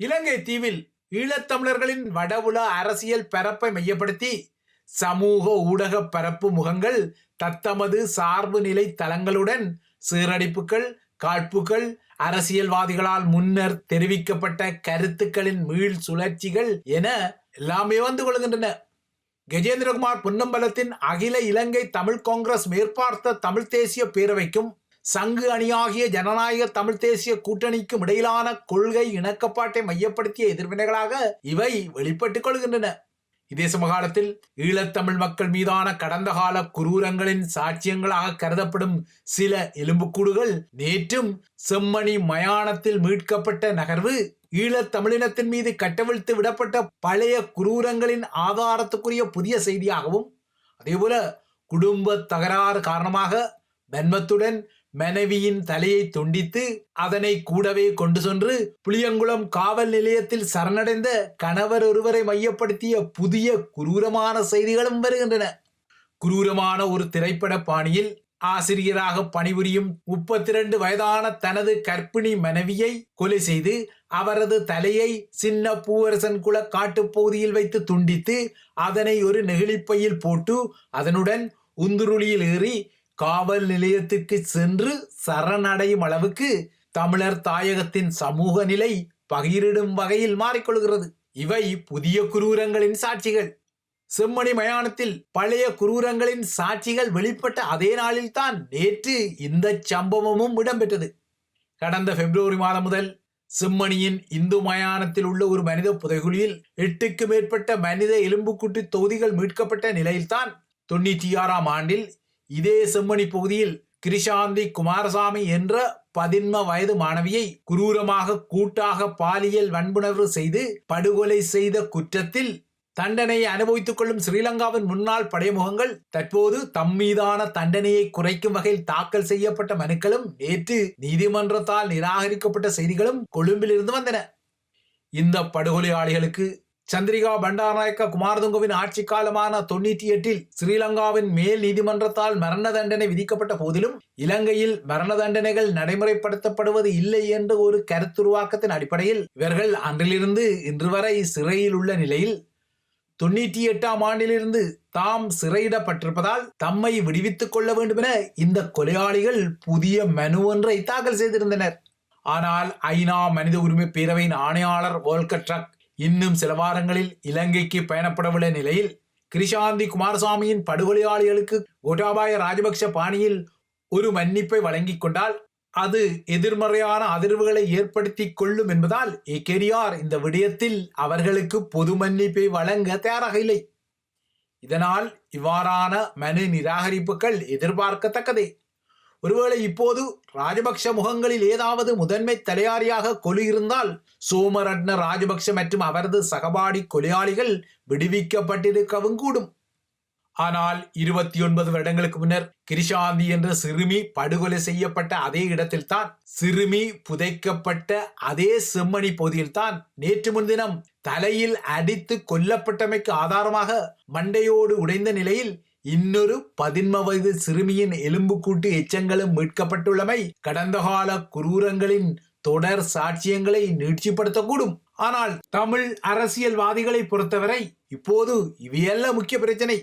இலங்கை தீவில் ஈழத்தமிழர்களின் வடவுல அரசியல் பரப்பை மையப்படுத்தி சமூக ஊடக பரப்பு முகங்கள் தத்தமது சார்பு நிலை தளங்களுடன் சீரடிப்புகள் காழ்ப்புகள் அரசியல்வாதிகளால் முன்னர் தெரிவிக்கப்பட்ட கருத்துக்களின் மீள் சுழற்சிகள் என எல்லாமே வந்து கொள்கின்றன. கஜேந்திரகுமார் பொன்னம்பலத்தின் அகில இலங்கை தமிழ் காங்கிரஸ் மேற்பார்த்த தமிழ் தேசிய பேரவைக்கும் சங்கு அணியாகிய ஜனநாயக தமிழ் தேசிய கூட்டணிக்கும் இடையிலான கொள்கை இணக்கப்பாட்டை மையப்படுத்திய எதிர்வினைகளாக இவை வெளிப்பட்டுக் கொள்கின்றன. இதே சமகாலத்தில் ஈழத்தமிழ் மக்கள் மீதான கடந்த கால குரூரங்களின் சாட்சியங்களாக கருதப்படும் சில எலும்புக்கூடுகள் நேற்றும் செம்மணி மயானத்தில் மீட்கப்பட்ட நகர்வு ஈழத்தமிழினத்தின் மீது கட்டவிழ்த்து விடப்பட்ட பழைய குரூரங்களின் ஆதாரத்துக்குரிய புதிய செய்தியாகவும் அதேபோல குடும்ப தகராறு காரணமாக தன்மத்துடன் மனைவியின் தலையை துண்டித்து அதனை கூடவே கொண்டு சென்று புளியங்குளம் காவல் நிலையத்தில் சரணடைந்த கணவர் ஒருவரை மையப்படுத்திய புதிய குரூரமான செய்திகளும் வருகின்றன. குரூரமான ஒரு திரைப்பட பாணியில் ஆசிரியராக பணிபுரியும் முப்பத்தி ரெண்டு வயதான தனது கர்ப்பிணி மனைவியை கொலை செய்து அவரது தலையை சின்ன பூவரசன் குல காட்டுப்பகுதியில் வைத்து துண்டித்து அதனை ஒரு நெகிழிப்பையில் போட்டு அதனுடன் உந்துருளியில் ஏறி காவல் நிலையத்திற்கு சென்று சரணடையும் அளவுக்கு தமிழர் தாயகத்தின் சமூக நிலை பகிரிடும் வகையில் மாறிக்கொள்கிறது. இவை புதிய குரூரங்களின் சாட்சிகள். செம்மணி மயானத்தில் பழைய குரூரங்களின் சாட்சிகள் வெளிப்பட்ட அதே நாளில்தான் நேற்று இந்த சம்பவமும் இடம்பெற்றது. கடந்த பிப்ரவரி மாதம் முதல் செம்மணியின் இந்து மயானத்தில் உள்ள ஒரு மனித புதைகுழியில் எட்டுக்கு மேற்பட்ட மனித எலும்புக்கூட்டு தொகுதிகள் மீட்கப்பட்ட நிலையில்தான் தொண்ணூற்றி ஆறாம் ஆண்டில் இதே செம்மணி பகுதியில் கிரிஷாந்தி குமாரசாமி என்ற பதின்ம வயது மாணவியை குரூரமாக கூட்டாக பாலியல் வன்புணர்வு செய்து படுகொலை செய்த குற்றத்தில் தண்டனையை அனுபவித்துக் கொள்ளும் ஸ்ரீலங்காவின் முன்னாள் படைமுகங்கள் தற்போது தம் மீதான தண்டனையை குறைக்கும் வகையில் தாக்கல் செய்யப்பட்ட மனுக்களும் நேற்று நீதிமன்றத்தால் நிராகரிக்கப்பட்ட செய்திகளும் கொழும்பிலிருந்து வந்தன. இந்த படுகொலையாளிகளுக்கு சந்திரிகா பண்டாரநாயக்க குமாரதுங்கவின் ஆட்சி காலமான தொண்ணூற்றி எட்டில் ஸ்ரீலங்காவின் மேல் நீதிமன்றத்தால் மரண தண்டனை விதிக்கப்பட்ட போதிலும் இலங்கையில் மரண தண்டனைகள் நடைமுறைப்படுத்தப்படுவது இல்லை என்ற ஒரு கருத்துருவாக்கத்தின் அடிப்படையில் இவர்கள் அன்றிலிருந்து இன்று வரை சிறையில் உள்ள நிலையில் தொண்ணூற்றி எட்டாம் ஆண்டிலிருந்து தாம் சிறையிடப்பட்டிருப்பதால் தம்மை விடுவித்துக் கொள்ள வேண்டும் என இந்த கொலையாளிகள் புதிய மனு ஒன்றை தாக்கல் செய்திருந்தனர். ஆனால் ஐநா மனித உரிமை பேரவையின் ஆணையாளர் வோல்கர் ட்ரக் இன்னும் சில வாரங்களில் இலங்கைக்கு பயணப்படவுள்ள நிலையில் கிரிஷாந்தி குமாரசாமியின் படுகொலையாளிகளுக்கு கோட்டாபாய ராஜபக்ஷ பாணியில் ஒரு மன்னிப்பை வழங்கிக் கொண்டால் அது எதிர்மறையான அதிர்வுகளை ஏற்படுத்தி கொள்ளும் என்பதால் ஏகேடிஆர் இந்த விடயத்தில் அவர்களுக்கு பொது மன்னிப்பை வழங்க தயாராக இல்லை. இதனால் இவ்வாறான மனு நிராகரிப்புகள் எதிர்பார்க்கத்தக்கதே. ஒருவேளை இப்போது ராஜபக்ஷ முகங்களில் ஏதாவது முதன்மை தலையாரியாக கொலு இருந்தால் சோமரட்ன ராஜபக்ஷ மற்றும் அவரது சகபாடி கொலையாளிகள் விடுவிக்கப்பட்டிருக்கவும் கூடும். ஆனால் இருபத்தி ஒன்பது வருடங்களுக்கு முன்னர் கிரிஷாந்தி என்ற சிறுமி படுகொலை செய்யப்பட்ட அதே இடத்தில் தான் சிறுமி புதைக்கப்பட்ட அதே செம்மணி பகுதியில்தான் நேற்று முன்தினம் தலையில் அடித்து கொல்லப்பட்டமைக்கு ஆதாரமாக மண்டையோடு உடைந்த நிலையில் இன்னொரு பதின்ம வயது சிறுமியின் எலும்புக்கூட்டு எச்சங்களும் மீட்கப்பட்டுள்ளமை கடந்த கால குரூரங்களின் தொடர் சாட்சியங்களை நீட்சிப்படுத்தக்கூடும். ஆனால் தமிழ் அரசியல்வாதிகளை பொறுத்தவரை இப்போது இவையல்ல முக்கிய பிரச்சனை.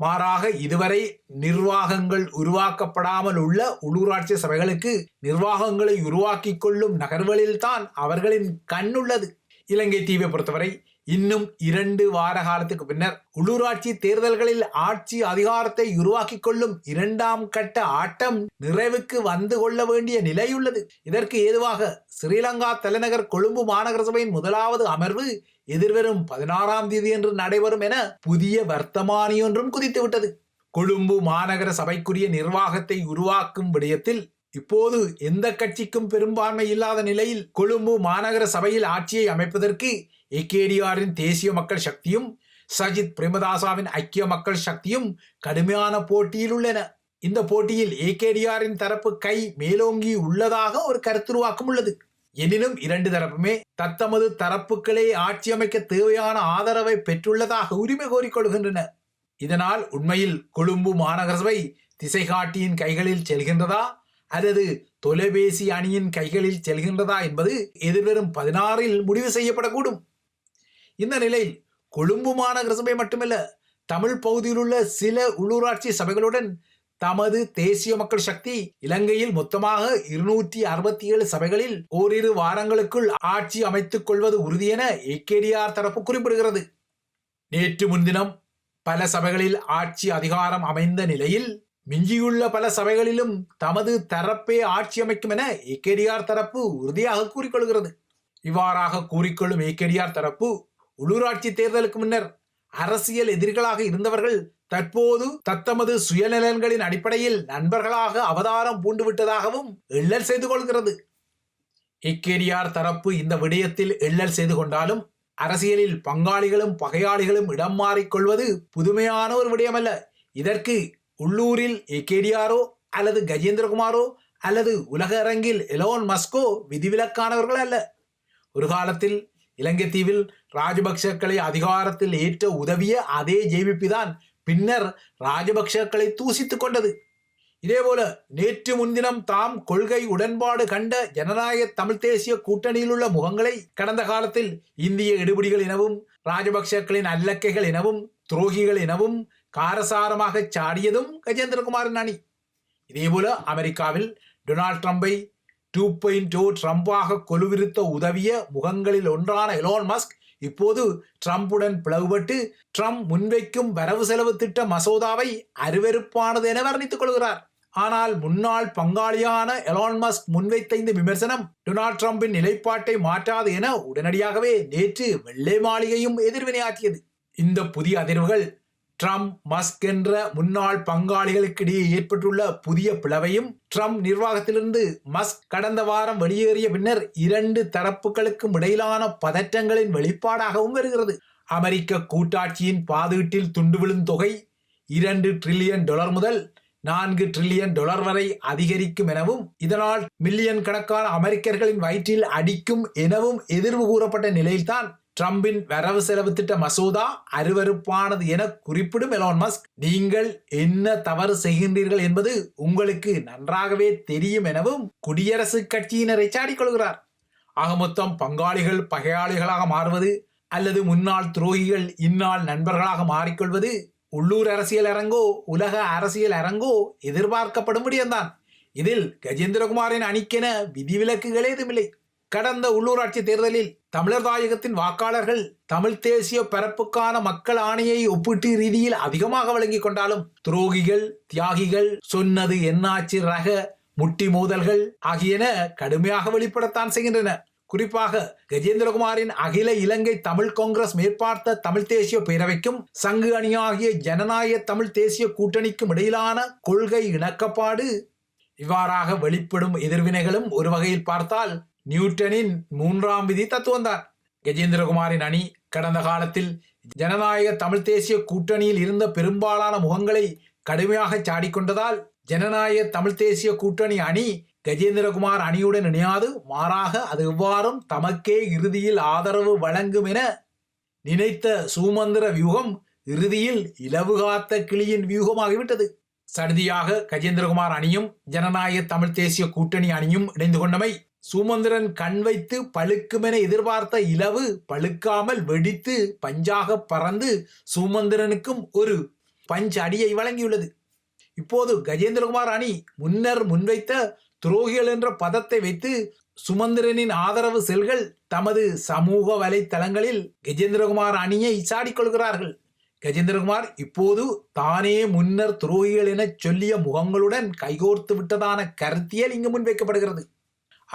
மாறாக இதுவரை நிர்வாகங்கள் உருவாக்கப்படாமல் உள்ள உள்ளூராட்சி சபைகளுக்கு நிர்வாகங்களை உருவாக்கிக் கொள்ளும் நகர்களில்தான் அவர்களின் கண்ணுள்ளது இலங்கை தீவை பொறுத்தவரை இன்னும் இரண்டு வார காலத்துக்கு பின்னர் உள்ளூராட்சி தேர்தல்களில் ஆட்சி அதிகாரத்தை உருவாக்கிக் கொள்ளும் இரண்டாம் கட்ட ஆட்டம் நிறைவுக்கு வந்து கொள்ள வேண்டிய நிலையுள்ளது. இதற்கு ஏதுவாக ஸ்ரீலங்கா தலைநகர் கொழும்பு மாநகர சபையின் முதலாவது அமர்வு எதிர்வரும் பதினாறாம் தேதி என்று நடைபெறும் என புதிய வர்த்தமானி ஒன்றும் குதித்துவிட்டது. கொழும்பு மாநகர சபைக்குரிய நிர்வாகத்தை உருவாக்கும் விடயத்தில் இப்போது எந்த கட்சிக்கும் பெரும்பான்மை இல்லாத நிலையில் கொழும்பு மாநகர சபையில் ஆட்சியை அமைப்பதற்கு ஏகேடிஆரின் தேசிய மக்கள் சக்தியும் சஜித் பிரேமதாசாவின் ஐக்கிய மக்கள் சக்தியும் கடுமையான போட்டியில் உள்ளன. இந்த போட்டியில் ஏகேடிஆரின் தரப்பு கை மேலோங்கி உள்ளதாக ஒரு கருத்துருவாக்கம் உள்ளது. எனினும் இரண்டு தரப்புமே தத்தமது தரப்புகளே ஆட்சி அமைக்க தேவையான ஆதரவை பெற்றுள்ளதாக உரிமை கோரிக்கொள்கின்றன இதனால் உண்மையில் கொழும்பு மாநகர சபை திசை காட்டியின் கைகளில் செல்கின்றதா? அல்லது தொலைபேசி அணியின் கைகளில் செல்கின்றதா என்பது எதிர்வரும் பதினாறில் முடிவு செய்யப்படக்கூடும். இந்த நிலையில் கொழும்பு மாநகர சபை மட்டுமல்ல தமிழ் பகுதியில் உள்ள சில உள்ளூராட்சி சபைகளுடன் தமது தேசிய மக்கள் சக்தி இலங்கையில் மொத்தமாக இருநூற்றி அறுபத்தி ஏழு சபைகளில் ஓரிரு வாரங்களுக்குள் ஆட்சி அமைத்துக் கொள்வது உறுதியென ஏகேடிஆர் தரப்பு குறிப்பிடுகிறது. நேற்று முன்தினம் பல சபைகளில் ஆட்சி அதிகாரம் அமைந்த நிலையில் மிஞ்சியுள்ள பல சபைகளிலும் தமது தரப்பே ஆட்சி அமைக்கும் என ஏகேடிஆர் தரப்பு உறுதியாக கூறிக்கொள்கிறது. இவ்வாறாக கூறிக்கொள்ளும் ஏகேடிஆர் தரப்பு உள்ளூராட்சி தேர்தலுக்கு முன்னர் அரசியல் எதிரிகளாக இருந்தவர்கள் தற்போது தத்தமது சுயநலன்களின் அடிப்படையில் நண்பர்களாக அவதாரம் பூண்டுவிட்டதாகவும் எள்ளல் செய்து கொள்கிறது. இக்கேரியார் தரப்பு இந்த விடயத்தில் எள்ளல் செய்து கொண்டாலும் அரசியலில் பங்காளிகளும் பகையாளிகளும் இடம் மாறிக்கொள்வது புதுமையான ஒரு விடயமல்ல. இதற்கு உள்ளூரில் ஏகேடிஆரோ அல்லது கஜேந்திரகுமாரோ அல்லது உலக அரங்கில் எலோன் மஸ்கோ விதிவிலக்கானவர்கள் அல்ல. ஒரு காலத்தில் இலங்கை தீவில் ராஜபக்சக்களை அதிகாரத்தில் ஏற்ற உதவிய அதே ஜேவிபி தான் பின்னர் ராஜபக்சக்களை தூசித்து கொண்டது. இதேபோல நேற்று முன்தினம் தாம் கொள்கை உடன்பாடு கண்ட ஜனநாயக தமிழ் தேசிய கூட்டணியில் உள்ள முகங்களை கடந்த காலத்தில் இந்திய எடுபிடிகள் எனவும் ராஜபக்சக்களின் அல்லக்கைகள் எனவும் துரோகிகள் எனவும் காரசாரமாக சாடியதும் கஜேந்திரகுமாரின் அணி. இதேபோல அமெரிக்காவில் டொனால்ட் ட்ரம்பை டூ பாயிண்ட் டூ oh ட்ரம்பாக கொலுவிருத்த உதவிய முகங்களில் ஒன்றான எலோன் மஸ்க் இப்போது ட்ரம்புடன் பிளவுபட்டு ட்ரம்ப் முன்வைக்கும் வரவு செலவு திட்ட மசோதாவை அருவெருப்பானது என வர்ணித்துக் கொள்கிறார். ஆனால் முன்னாள் பங்காளியான எலான் மஸ்க் முன்வைத்த இந்த விமர்சனம் டொனால்ட் ட்ரம்பின் நிலைப்பாட்டை மாற்றாது என உடனடியாகவே நேற்று வெள்ளை மாளிகையும் எதிர்வினையாற்றியது. இந்த புதிய அதிர்வுகள் ட்ரம்ப் மஸ்க் என்ற முன்னாள் பங்காளிகளுக்கிடையே ஏற்பட்டுள்ள புதிய பிளவையும் ட்ரம்ப் நிர்வாகத்திலிருந்து மஸ்க் கடந்த வாரம் வெளியேறிய பின்னர் இரண்டு தரப்புகளுக்கும் இடையிலான பதற்றங்களின் வெளிப்பாடாகவும் வருகிறது. அமெரிக்க கூட்டாட்சியின் பாதீட்டில் துண்டு விழும் தொகை இரண்டு டிரில்லியன் டாலர் முதல் நான்கு டிரில்லியன் டாலர் வரை அதிகரிக்கும் எனவும் இதனால் மில்லியன் கணக்கான அமெரிக்கர்களின் வயிற்றில் அடிக்கும் எனவும் எதிர்வு கூறப்பட்ட நிலையில்தான் ட்ரம்பின் வரவு செலவு திட்ட மசோதா அருவருப்பானது என குறிப்பிடும் எலான் மஸ்க் நீங்கள் என்ன தவறு செய்கின்றீர்கள் என்பது உங்களுக்கு நன்றாகவே தெரியும் எனவும் குடியரசுக் கட்சியினரை சாடிக்கொள்கிறார் ஆக மொத்தம் பங்காளிகள் பகையாளிகளாக மாறுவது அல்லது முன்னாள் துரோகிகள் இந்நாள் நண்பர்களாக மாறிக்கொள்வது உள்ளூர் அரசியல் அரங்கோ உலக அரசியல் அரங்கோ எதிர்பார்க்கப்படும் விடயம்தான் இதில் கஜேந்திரகுமாரின் அணிக்கென விதிவிலக்குகளே எதுவுமில்லை கடந்த உள்ளூராட்சி தேர்தலில் தமிழர் தாயகத்தின் வாக்காளர்கள் தமிழ் தேசிய பரப்புக்கான மக்கள் ஆணையை ஒப்பீட்டு ரீதியில் அதிகமாக வழங்கிக் கொண்டாலும் துரோகிகள் தியாகிகள் சொன்னது என்னாச்சு ரக முட்டி மோதல்கள் ஆகியன கடுமையாக வெளிப்படத்தான் செய்கின்றன. குறிப்பாக கஜேந்திரகுமாரின் அகில இலங்கை தமிழ் காங்கிரஸ் மேற்பார்த்த தமிழ் தேசிய பேரவைக்கும் சங்கு அணியாகிய ஜனநாயக தமிழ் தேசிய கூட்டணிக்கும் இடையிலான கொள்கை இணக்கப்பாடு இவ்வாறாக வெளிப்படும் எதிர்வினைகளும் ஒரு வகையில் பார்த்தால் நியூட்டனின் மூன்றாம் விதி தத்துவம்தான். கஜேந்திரகுமாரின் அணி கடந்த காலத்தில் ஜனநாயக தமிழ் தேசிய கூட்டணியில் இருந்த பெரும்பாலான முகங்களை கடுமையாக சாடிக்கொண்டதால் ஜனநாயக தமிழ் தேசிய கூட்டணி அணி கஜேந்திரகுமார் அணியுடன் இணையாது. மாறாக அது எவ்வாறும் தமக்கே இறுதியில் ஆதரவு வழங்கும் என நினைத்த சூமந்திர வியூகம் இறுதியில் இலவு காத்த கிளியின் வியூகமாகிவிட்டது. சடுதியாக கஜேந்திரகுமார் அணியும் ஜனநாயக தமிழ் தேசிய கூட்டணி அணியும் இணைந்து கொண்டமை சுமந்திரன் கண் வைத்து பழுக்குமென எதிர்பார்த்த இலவு பழுக்காமல் வெடித்து பஞ்சாக பறந்து சுமந்திரனுக்கும் ஒரு பஞ்ச் அடியை வழங்கியுள்ளது. இப்போது கஜேந்திரகுமார் அணி முன்னர் முன்வைத்த துரோகிகள் என்ற பதத்தை வைத்து சுமந்திரனின் ஆதரவு செல்கள் தமது சமூக வலைத்தளங்களில் கஜேந்திரகுமார் அணியை சாடிக்கொள்கிறார்கள். கஜேந்திரகுமார் இப்போது தானே முன்னர் துரோகிகள் என சொல்லிய முகங்களுடன் கைகோர்த்து விட்டதான கருத்தியல் இங்கு முன்வைக்கப்படுகிறது.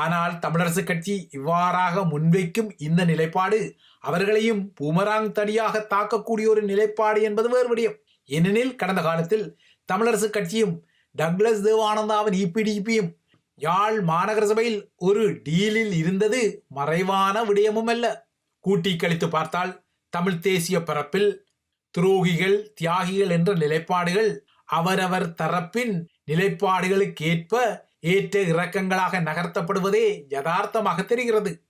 ஆனால் தமிழரசு கட்சி இவ்வாறாக முன்வைக்கும் இந்த நிலைப்பாடு அவர்களையும் பூமராங் தடியாக தாக்கக்கூடிய ஒரு நிலைப்பாடு என்பது வேறு விடயம். ஏனெனில் கடந்த காலத்தில் தமிழரசு கட்சியும் டக்ளஸ் தேவானந்தாவின் இபிடிபியும் யாழ் மாநகர சபையில் ஒரு டீலில் இருந்தது மறைவான விடயமும் அல்ல. கூட்டி கழித்து பார்த்தால் தமிழ் தேசிய பரப்பில் துரோகிகள் தியாகிகள் என்ற நிலைப்பாடுகள் அவரவர் தரப்பின் நிலைப்பாடுகளுக்கேற்ப ஏற்ற இறக்கங்களாக நகர்த்தப்படுவதே யதார்த்தமாக தெரிகிறது.